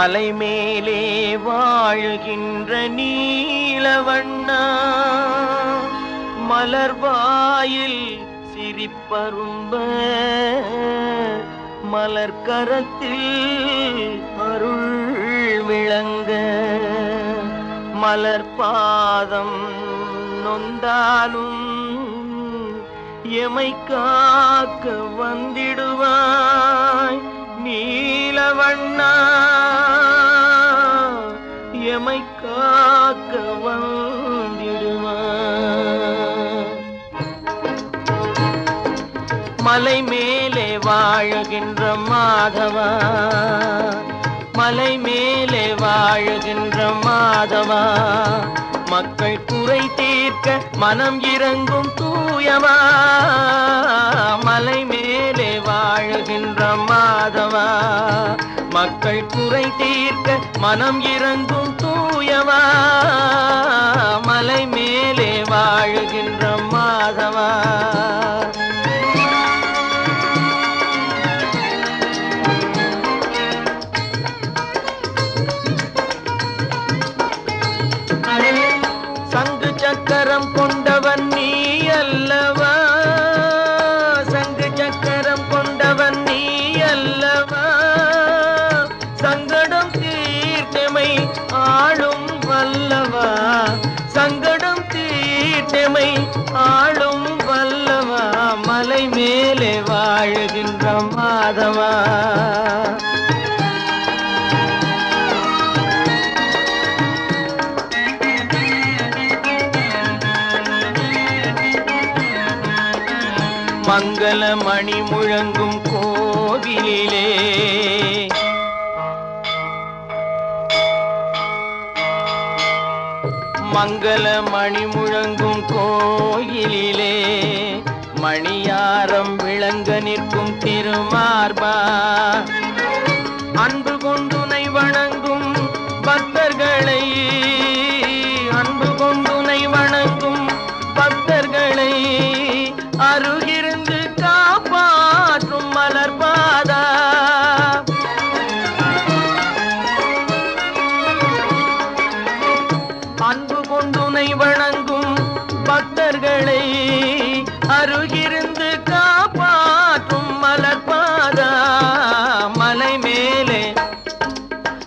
மலை மேலே வாழுகின்ற நீலவண்ணா. மலர்வாயில் சிரிப்பரும்ப. மலர்கரத்தில் அருள் விளங்க. மலர்பாதம் நொந்தாலும் எமைக்கா எமை காக்க வந்திடுவான் மலை மேலே வாழுகின்ற மாதவா? மலை மேலே வாழுகின்ற மாதவா? மக்கள் குறை தீர்க்க மனம் இறங்கும் தூயவா? மலை மேலே வாழுகின்ற மாதவா? மக்கள் குறை தீர்க்க மனம் இறங்கும் தூயவா மலை சங்கடம் தீட்டமை ஆளும் வல்லமா மலை மேலே வாழுகின்ற மாதமா மங்கள மணி முழங்கும் கோவிலிலே மங்கள மணி முழங்கும் கோயிலிலே மணியாரம் விளங்க நிற்கும் திருமார்பா. அன்பு கொண்டு அருகிருந்து காப்பாற்றும் மலர்பாதா மலை மேலே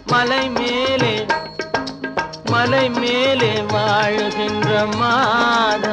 மலை மேலே மலை மேலே வாழுகின்ற மாதா.